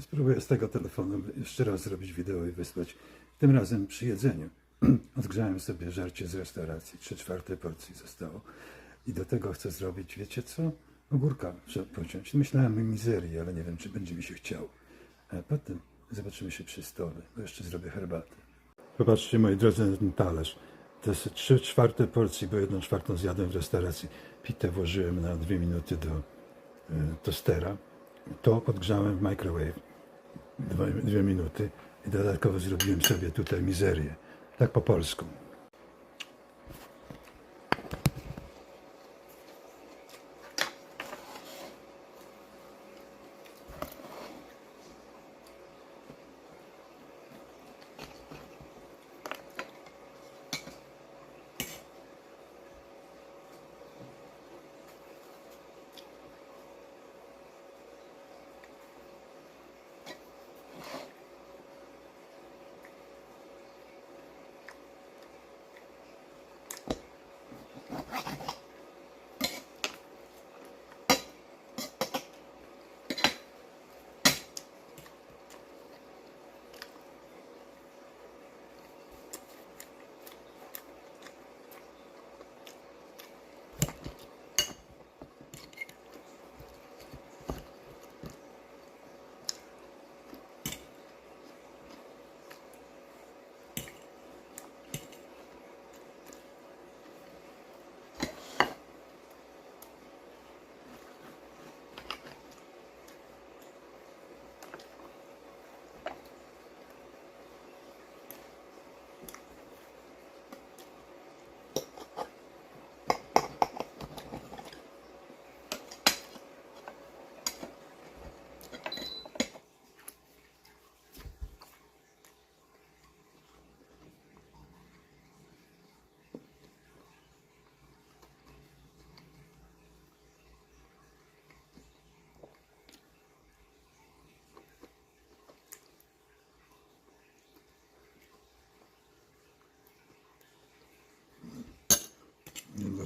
Spróbuję z tego telefonu jeszcze raz zrobić wideo i wysłać. Tym razem przy jedzeniu. Odgrzałem sobie żarcie z restauracji. Trzy czwarte porcji zostało. I do tego chcę zrobić, wiecie co? Ogórka pociąć. Myślałem o mizerii, ale nie wiem, czy będzie mi się chciało. A potem zobaczymy się przy stole, bo jeszcze zrobię herbatę. Popatrzcie, moi drodzy, na ten talerz. To jest trzy czwarte porcji, bo jedną czwartą zjadłem w restauracji. Pitę włożyłem na dwie minuty do y, tostera. To odgrzałem w microwave dwie minuty i dodatkowo zrobiłem sobie tutaj mizerię. Tak po polsku.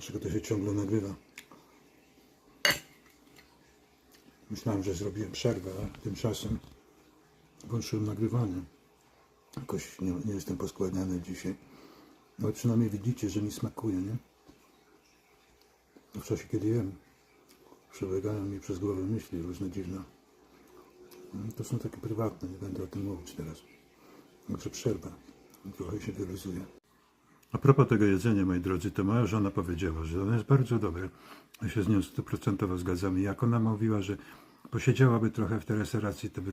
Dlaczego to się ciągle nagrywa. Myślałem, że zrobiłem przerwę, a tymczasem włączyłem nagrywanie. Jakoś nie, nie jestem poskładniany dzisiaj. No ale przynajmniej widzicie, że mi smakuje, nie? W czasie, kiedy jem, przebiegają mi przez głowę myśli różne dziwne. Mm, To są takie prywatne, nie będę o tym mówić teraz. Także przerwa. Trochę się wyluzuję. A propos tego jedzenia, moi drodzy, to moja żona powiedziała, że ono jest bardzo dobre. Ja się z nią stuprocentowo zgadzam. I jak ona mówiła, że posiedziałaby trochę w tej restauracji, to by